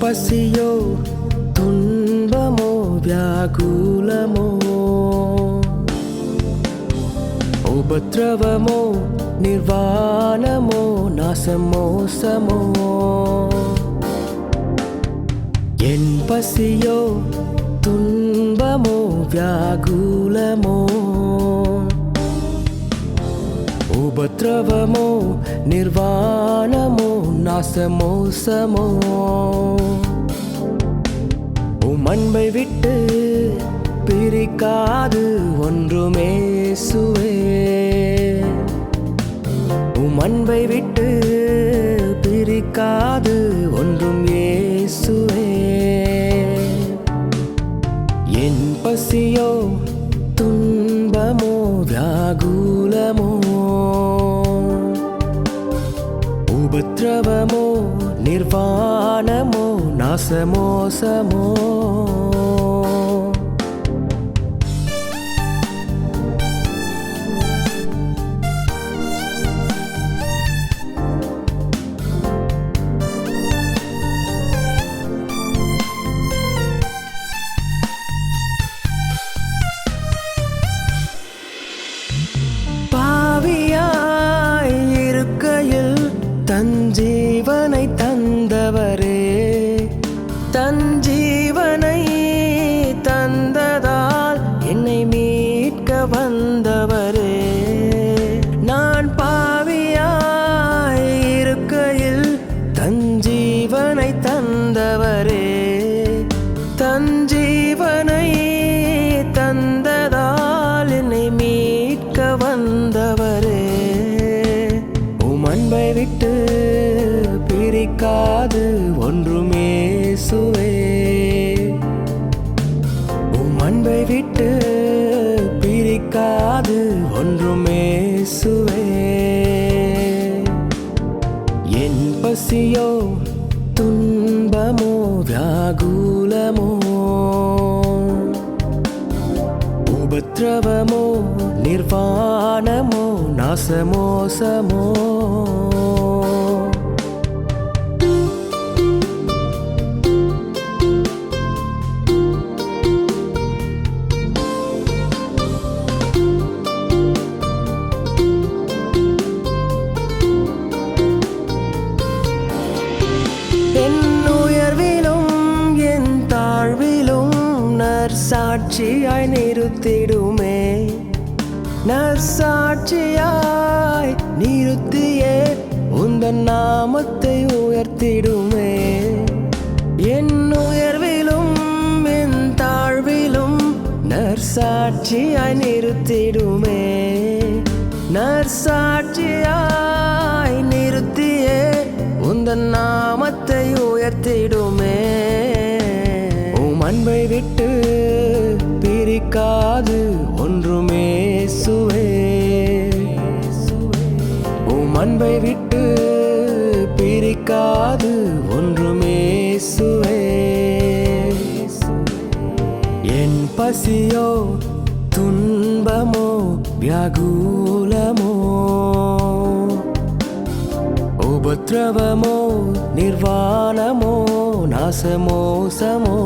பசியோ துன்பமோ வியாகுலமோ உபத்ரவமோ நிர்வாணமோ நாசமோசமோ என் பசியோ துன்பமோ வியாகுலமோ உபத்ரவமோ நிர்வாணமோ நாசமோசமோ உம் அன்பை விட்டு பிரிக்காது ஒன்றுமே சுவே. உம் அன்பை விட்டு பிரிக்காது ஒன்றும் ஏசுவே. என் பசியோ तुम्बमो जागुलमो उभद्रवमो निर्पाणमो नासमोसमो தஞ்சீவனை தந்ததால் என்னை மீட்க வந்தவரே. உம் அன்பை விட்டு பிரிக்காது ஒன்றுமே சுவே உம் அன்பை விட்டு பிரிக்காது ஒன்றுமே சுவே என் பசியோ துன்பமோ வியாகுலமோ உபத்ரவமோ நிர்வாணமோ நாசமோசமோ நற்சாட்சியாய் நிறுத்திடுமே. நற்சாட்சியாய் நிறுத்தியே உந்த நாமத்தை உயர்த்திடுமே. என் உயர்விலும் என் தாழ்விலும் நற்சாட்சியாய் நிறுத்திடுமே. நற்சாட்சியாய் நிறுத்தியே உந்த நாமத்தை உயர்த்திடுமே. உம் அன்பை விட்டு இருக்காது ஒன்றுமே சுவே உம் அன்பை விட்டு பிரிக்காது ஒன்றுமே சுவே என் பசியோ துன்பமோ வியாகுலமோ. உபத்ரவமோ நிர்வாணமோ நாசமோசமோ